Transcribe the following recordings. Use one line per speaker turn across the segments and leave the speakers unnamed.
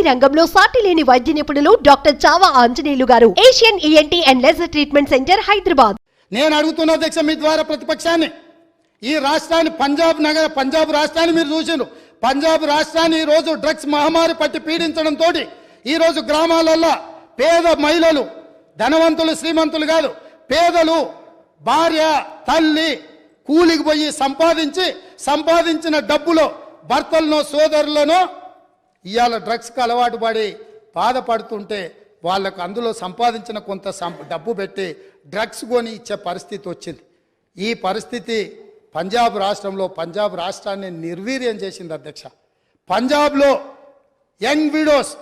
ENT రంగంలో సాటి లేని వైద్య నిపుణులు డాక్టర్ చావా ఆంజనేయులు గారు. Asian ENT and laser treatment centre Hyderabad.
నేను అడుగుతున్న అధ్యక్ష మీ ద్వారా ప్రతిపక్షాన్ని ఈ రాష్ట్రాన్ని పంజాబ్ నగర పంజాబ్ రాష్ట్రాన్ని మీరు చూసిండ్రు. పంజాబ్ రాష్ట్రాన్ని ఈ రోజు డ్రగ్స్ మహమ్మారి పట్టి పీడించడంతో ఈ రోజు గ్రామాలల్లో పేద మహిళలు ధనవంతులు శ్రీమంతులు కాదు పేదలు భార్య తల్లి కూలికి పోయి సంపాదించి సంపాదించిన డబ్బులో భర్తలను సోదరులను ఇవాళ డ్రగ్స్కి అలవాటు పడి బాధపడుతుంటే వాళ్ళకు అందులో సంపాదించిన కొంత సం- డబ్బు పెట్టి డ్రగ్స్ కొని ఇచ్చే పరిస్థితి వచ్చింది. ఈ పరిస్థితి పంజాబ్ రాష్ట్రంలో పంజాబ్ రాష్ట్రాన్ని నిర్వీర్యం చేసింది అధ్యక్ష. పంజాబ్లో యంగ్ విడోస్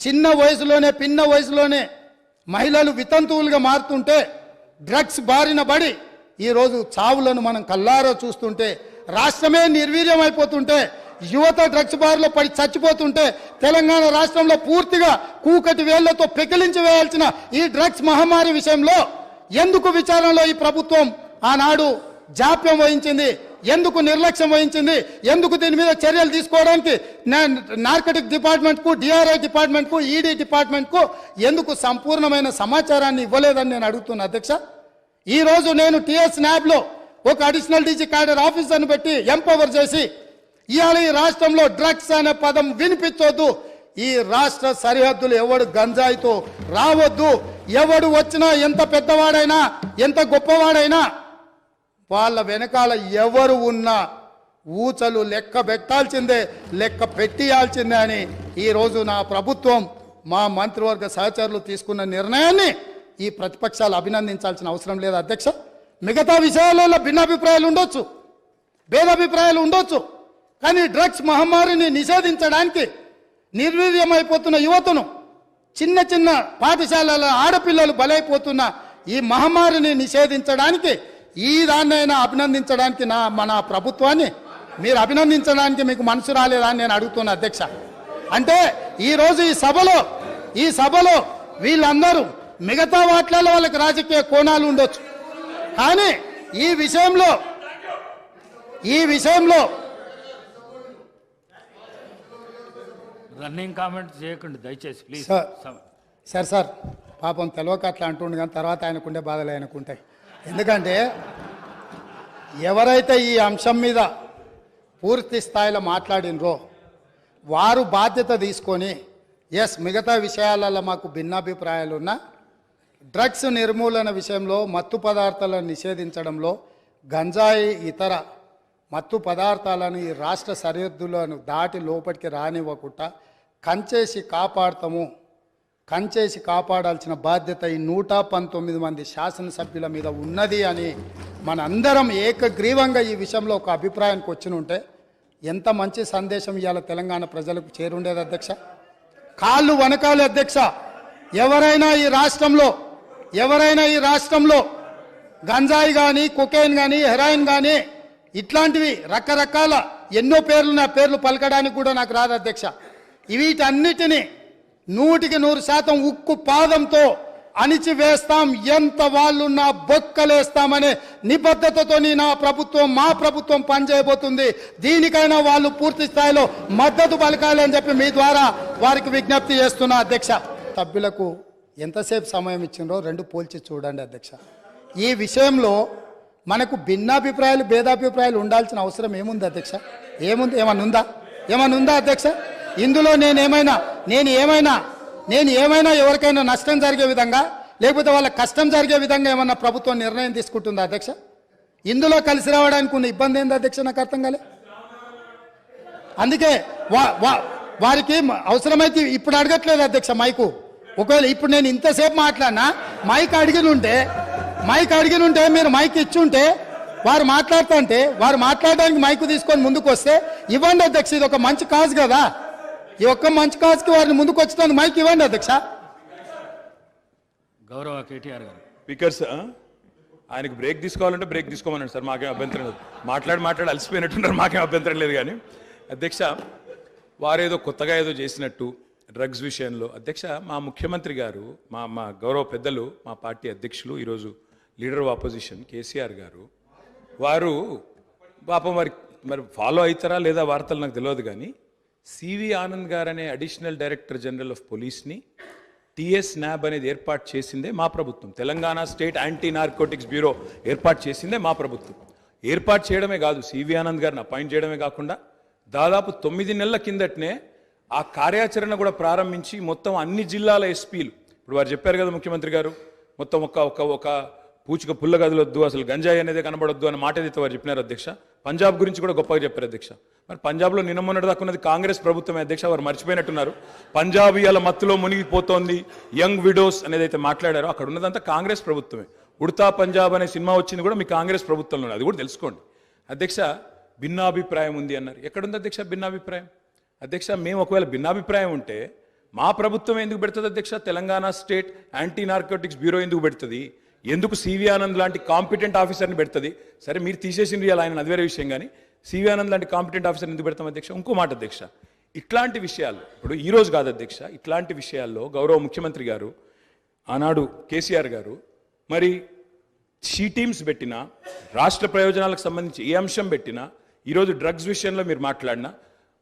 చిన్న వయసులోనే పిన్న వయసులోనే మహిళలు వితంతువులుగా మారుతుంటే డ్రగ్స్ బారిన పడి ఈరోజు చావులను మనం కల్లారో చూస్తుంటే రాష్ట్రమే నిర్వీర్యం అయిపోతుంటే యువత డ్రగ్స్ బారిలో పడి చచ్చిపోతుంటే తెలంగాణ రాష్ట్రంలో పూర్తిగా కూకటి వేళ్ళతో పెకిలించి వేయాల్సిన ఈ డ్రగ్స్ మహమ్మారి విషయంలో ఎందుకు విచారణలో ఈ ప్రభుత్వం ఆనాడు జాప్యం వహించింది? ఎందుకు నిర్లక్ష్యం వహించింది? ఎందుకు దీని మీద చర్యలు తీసుకోవడానికి నార్కటిక్ డిపార్ట్మెంట్కు డిఆర్ఐ డిపార్ట్మెంట్కు ఈడీ డిపార్ట్మెంట్కు ఎందుకు సంపూర్ణమైన సమాచారాన్ని ఇవ్వలేదని నేను అడుగుతున్నా అధ్యక్ష. ఈ రోజు నేను టిఎస్ న్యాబ్లో ఒక అడిషనల్ డీజీ క్యాడర్ ఆఫీసర్ను పెట్టి ఎంపవర్ చేసి ఇవాళ ఈ రాష్ట్రంలో డ్రగ్స్ అనే పదం వినిపించొద్దు. ఈ రాష్ట్ర సరిహద్దులు ఎవడు గంజాయితో రావద్దు. ఎవడు వచ్చినా ఎంత పెద్దవాడైనా ఎంత గొప్పవాడైనా వాళ్ళ వెనకాల ఎవరు ఉన్నా ఊచలు లెక్క పెట్టాల్సిందే లెక్క పెట్టియాల్సిందే అని ఈరోజు నా ప్రభుత్వం మా మంత్రివర్గ సహచరులు తీసుకున్న నిర్ణయాన్ని ఈ ప్రతిపక్షాలు అభినందించాల్సిన అవసరం లేదు అధ్యక్ష. మిగతా విషయాలలో భిన్నాభిప్రాయాలు ఉండొచ్చు. భేదాభిప్రాయాలు ఉండొచ్చు. కానీ డ్రగ్స్ మహమ్మారిని నిషేధించడానికి నిర్వీర్యమైపోతున్న యువతను చిన్న చిన్న పాఠశాలల ఆడపిల్లలు బలైపోతున్న ఈ మహమ్మారిని నిషేధించడానికి ఈ దాన్నైనా అభినందించడానికి నా మన ప్రభుత్వాన్ని మీరు అభినందించడానికి మీకు మనసు రాలేదా అని నేను అడుగుతున్నా అధ్యక్ష. అంటే ఈరోజు ఈ సభలో ఈ సభలో వీళ్ళందరూ మిగతా వాట్లలో వాళ్ళకి రాజకీయ కోణాలు ఉండొచ్చు. కానీ ఈ విషయంలో ఈ విషయంలో
రన్నింగ్ కామెంట్ చేయకండి దయచేసి ప్లీజ్
సార్. సార్ సార్ పాపం తెలియక అట్లా అంటుండు కానీ తర్వాత ఆయనకుండే బాధలు ఆయనకుంటాయి ఎందుకంటే ఎవరైతే ఈ అంశం మీద పూర్తి స్థాయిలో మాట్లాడినరో వారు బాధ్యత తీసుకొని ఎస్ మిగతా విషయాలలో మాకు భిన్నాభిప్రాయాలు ఉన్నా డ్రగ్స్ నిర్మూలన విషయంలో మత్తు పదార్థాలను నిషేధించడంలో గంజాయి ఇతర మత్తు పదార్థాలను ఈ రాష్ట్ర సరిహద్దులను దాటి లోపలికి రానివ్వకుండా కంచేసి కాపాడతాము. కంచేసి కాపాడాల్సిన బాధ్యత ఈ నూట పంతొమ్మిది మంది శాసనసభ్యుల మీద ఉన్నది అని మనందరం ఏకగ్రీవంగా ఈ విషయంలో ఒక అభిప్రాయానికి వచ్చి ఉంటే ఎంత మంచి సందేశం ఇవాళ తెలంగాణ ప్రజలకు చేరుండేది అధ్యక్ష? కాళ్ళు వనకాలి అధ్యక్ష. ఎవరైనా ఈ రాష్ట్రంలో ఎవరైనా ఈ రాష్ట్రంలో గంజాయి కానీ కొకైన్ కానీ హెరాయిన్ కానీ ఇట్లాంటివి రకరకాల ఎన్నో పేర్లు నా పేర్లు పలకడానికి కూడా నాకు రాదు అధ్యక్ష. వీటన్నిటిని నూటికి నూరు శాతం ఉక్కు పాదంతో అణిచివేస్తాం. ఎంత వాళ్ళున్నా బొక్కలేస్తామనే నిబద్ధతతోని నా ప్రభుత్వం మా ప్రభుత్వం పనిచేయబోతుంది. దీనికైనా వాళ్ళు పూర్తి స్థాయిలో మద్దతు పలకాలి అని చెప్పి మీ ద్వారా వారికి విజ్ఞప్తి చేస్తున్నా అధ్యక్ష. సభ్యులకు ఎంతసేపు సమయం ఇచ్చిండ్రో రెండు పోల్చి చూడండి అధ్యక్ష. ఈ విషయంలో మనకు భిన్నాభిప్రాయాలు భేదాభిప్రాయాలు ఉండాల్సిన అవసరం ఏముంది అధ్యక్ష? ఏముంది? ఏమన్నా ఉందా ఏమన్నా ఉందా అధ్యక్ష? ఇందులో నేనేమైనా నేను ఏమైనా నేను ఏమైనా ఎవరికైనా నష్టం జరిగే విధంగా లేకపోతే వాళ్ళ కష్టం జరిగే విధంగా ఏమన్నా ప్రభుత్వం నిర్ణయం తీసుకుంటుందా అధ్యక్ష? ఇందులో కలిసి రావడానికి ఉన్న ఇబ్బంది ఏంది అధ్యక్ష నాకు అర్థం కాలే. అందుకే వా- వారికి అవసరమైతే ఇప్పుడు అడగట్లేదు అధ్యక్ష మైకు. ఒకవేళ ఇప్పుడు నేను ఇంతసేపు మాట్లాడినా మైక్ అడిగినుంటే మైక్ అడిగినుంటే మీరు మైక్ ఇచ్చుంటే వారు మాట్లాడుతుంటే వారు మాట్లాడడానికి మైకు తీసుకొని ముందుకు వస్తే ఇవ్వండి అధ్యక్ష ఇది ఒక మంచి కాజ్ కదా. ఈ ఒక్క మంచి కాజ్కి వారిని ముందుకు వచ్చినందుకు మైక్ ఇవ్వండి అధ్యక్ష.
గౌరవ కేటీఆర్ గారు.
స్పీకర్స్ ఆ? ఆయనకు బ్రేక్ తీసుకోవాలంటే బ్రేక్ తీసుకోమన్నాడు సార్ మాకేం అభ్యంతరం లేదు. మాట్లాడి మాట్లాడి అలసిపోయినట్టున్నారు మాకేం అభ్యంతరం లేదు కానీ. అధ్యక్ష వారేదో కొత్తగా ఏదో చేసినట్టు డ్రగ్స్ విషయంలో. అధ్యక్ష మా ముఖ్యమంత్రి గారు మా మా గౌరవ పెద్దలు మా పార్టీ అధ్యక్షులు ఈరోజు లీడర్ ఆఫ్ ఆపోజిషన్ కేసీఆర్ గారు వారు పాపం వారి మరి ఫాలో అవుతారా లేదా వార్తలు నాకు తెలియదు కానీ సివి ఆనంద్ గారు అనే అడిషనల్ డైరెక్టర్ జనరల్ ఆఫ్ పోలీస్ని టిఎస్ న్యాబ్ అనేది ఏర్పాటు చేసిందే మా ప్రభుత్వం. Telangana state anti narcotics bureau ఏర్పాటు చేసిందే మా ప్రభుత్వం. ఏర్పాటు చేయడమే కాదు సివి ఆనంద్ గారిని అపాయింట్ చేయడమే కాకుండా దాదాపు తొమ్మిది నెలల కిందటనే ఆ కార్యాచరణ కూడా ప్రారంభించి మొత్తం అన్ని జిల్లాల ఎస్పీలు ఇప్పుడు వారు చెప్పారు కదా ముఖ్యమంత్రి గారు మొత్తం ఒక ఒక ఒక పూచిక పుల్ల గదిలొద్దు అసలు గంజాయి అనేది కనబడొద్దు అన్న మాట ఏదైతే వారు చెప్పినారు అధ్యక్ష పంజాబ్ గురించి కూడా గొప్పగా చెప్పారు అధ్యక్ష. మరి పంజాబ్లో నిన్న మొన్నటి దాకా ఉన్నది కాంగ్రెస్ ప్రభుత్వమే అధ్యక్ష వారు మర్చిపోయినట్టున్నారు. పంజాబ్ ఇవాళ మత్తులో మునిగిపోతోంది యంగ్ విడోస్ అనేది అయితే మాట్లాడారో అక్కడ ఉన్నదంతా కాంగ్రెస్ ప్రభుత్వమే. ఉడతా పంజాబ్ అనే సినిమా వచ్చింది కూడా మీ కాంగ్రెస్ ప్రభుత్వంలో అది కూడా తెలుసుకోండి. అధ్యక్ష భిన్నాభిప్రాయం ఉంది అన్నారు. ఎక్కడుంది అధ్యక్ష భిన్నాభిప్రాయం? అధ్యక్ష మేము ఒకవేళ భిన్నాభిప్రాయం ఉంటే మా ప్రభుత్వం ఎందుకు పెడుతుంది అధ్యక్ష? Telangana state anti narcotics bureau ఎందుకు పెడుతుంది? ఎందుకు సివి ఆనంద్ లాంటి కాంపిటెంట్ ఆఫీసర్ని పెడుతుంది? సరే మీరు తీసేసింది ఇలా ఆయన అది వేరే విషయం కానీ సివి ఆనంద్ లాంటి కాంపిటెంట్ ఆఫీసర్ని ఎందుకు పెడతాం అధ్యక్ష? ఇంకో మాట అధ్యక్ష. ఇట్లాంటి విషయాలు ఇప్పుడు ఈరోజు కాదు అధ్యక్ష ఇట్లాంటి విషయాల్లో గౌరవ ముఖ్యమంత్రి గారు ఆనాడు కేసీఆర్ గారు మరి షీ టీమ్స్ పెట్టినా రాష్ట్ర ప్రయోజనాలకు సంబంధించి ఏ అంశం పెట్టినా ఈరోజు డ్రగ్స్ విషయంలో మీరు మాట్లాడినా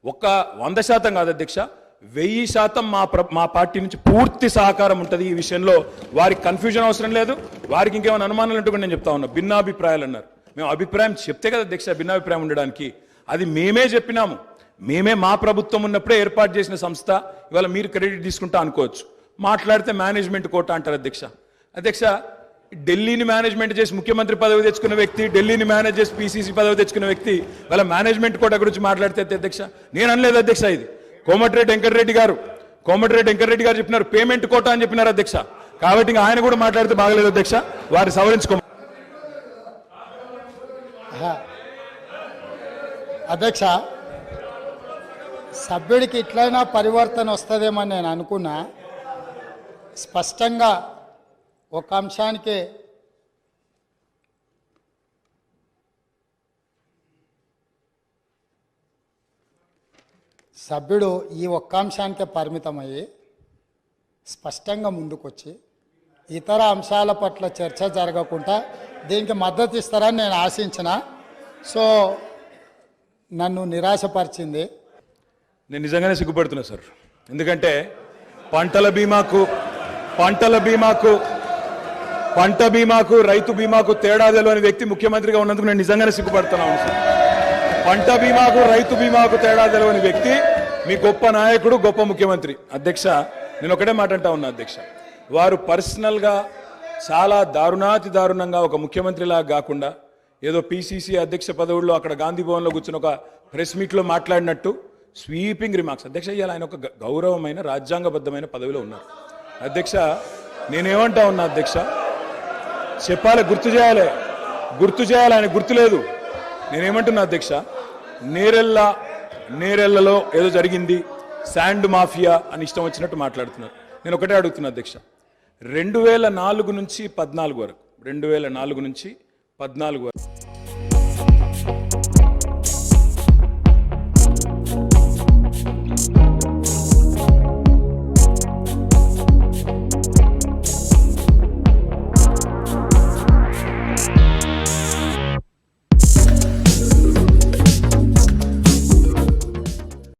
ఒక్క వంద శాతం కాదు అధ్యక్ష వెయ్యి శాతం మా ప్ర మా పార్టీ నుంచి పూర్తి సహకారం ఉంటుంది ఈ విషయంలో. వారికి కన్ఫ్యూజన్ అవసరం లేదు. వారికి ఇంకేమైనా అనుమానాలు ఉంటే కూడా నేను చెప్తా ఉన్నా. భిన్నాభిప్రాయాలు అన్నారు. మేము అభిప్రాయం చెప్తే కదా దీక్ష భిన్నాభిప్రాయం ఉండడానికి. అది మేమే చెప్పినాము. మేమే మా ప్రభుత్వం ఉన్నప్పుడే ఏర్పాటు చేసిన సంస్థ. ఇవాళ మీరు క్రెడిట్ తీసుకుంటా అనుకోవచ్చు. మాట్లాడితే మేనేజ్మెంట్ కోట అంటారు అధ్యక్ష. అధ్యక్ష ఢిల్లీని మేనేజ్మెంట్ చేసి ముఖ్యమంత్రి పదవి తెచ్చుకున్న వ్యక్తి ఢిల్లీని మేనేజ్ చేసి పీసీసీ పదవి తెచ్చుకున్న వ్యక్తి వాళ్ళ మేనేజ్మెంట్ కోట గురించి మాట్లాడితే అధ్యక్ష. నేను అనలేదు అధ్యక్ష ఇది. కోమటిరెడ్డి వెంకటరెడ్డి గారు. కోమటిరెడ్డి వెంకటరెడ్డి గారు చెప్పినారు పేమెంట్ కోట అని చెప్పినారు అధ్యక్ష. కాబట్టి ఇంకా ఆయన కూడా మాట్లాడితే బాగలేదు అధ్యక్ష. వారి సవరించుకో
అధ్యక్ష సభ్యుడికి ఇట్లయినా పరివర్తన వస్తుందేమని నేను అనుకున్నా. స్పష్టంగా ఒక అంశానికి సభ్యుడు ఈ ఒక్క అంశానికే పరిమితమయ్యి స్పష్టంగా ముందుకొచ్చి ఇతర అంశాల పట్ల చర్చ జరగకుండా దీనికి మద్దతు ఇస్తారని నేను ఆశించిన. సో నన్ను నిరాశపరిచింది.
నేను నిజంగానే సిగ్గుపడుతున్నా సార్. ఎందుకంటే పంటల బీమాకు పంటల బీమాకు పంట బీమాకు రైతు బీమాకు తేడా తెలియని వ్యక్తి ముఖ్యమంత్రిగా ఉన్నందుకు నేను నిజంగానే సిగ్గుపడుతున్నాను సార్. పంట బీమాకు రైతు బీమాకు తేడా తెలియని వ్యక్తి మీ గొప్ప నాయకుడు గొప్ప ముఖ్యమంత్రి. అధ్యక్ష నేను ఒకటే మాట అంటా ఉన్నా అధ్యక్ష. వారు పర్సనల్గా చాలా దారుణాతి దారుణంగా ఒక ముఖ్యమంత్రిలాగా కాకుండా ఏదో పిసిసి అధ్యక్ష పదవుల్లో అక్కడ గాంధీ భవన్లో కూర్చుని ఒక ప్రెస్ మీట్లో మాట్లాడినట్టు స్వీపింగ్ రిమార్క్స్ అధ్యక్ష ఇవాళ ఆయన ఒక గౌరవమైన రాజ్యాంగబద్ధమైన పదవిలో ఉన్నారు. అధ్యక్ష నేనేమంటా ఉన్నా అధ్యక్ష చెప్పాలి గుర్తు చేయాలి. గుర్తు చేయాలి ఆయన గుర్తు లేదు. నేనేమంటున్నా అధ్యక్ష నేరెల్లా నేరెళ్ళలో ఏదో జరిగింది శాండ్ మాఫియా అని ఇష్టం వచ్చినట్టు మాట్లాడుతున్నారు. నేను ఒకటే అడుగుతున్నా అధ్యక్ష. రెండు వేల నాలుగు నుంచి పద్నాలుగు వరకు రెండు వేల నాలుగు నుంచి పద్నాలుగు వరకు.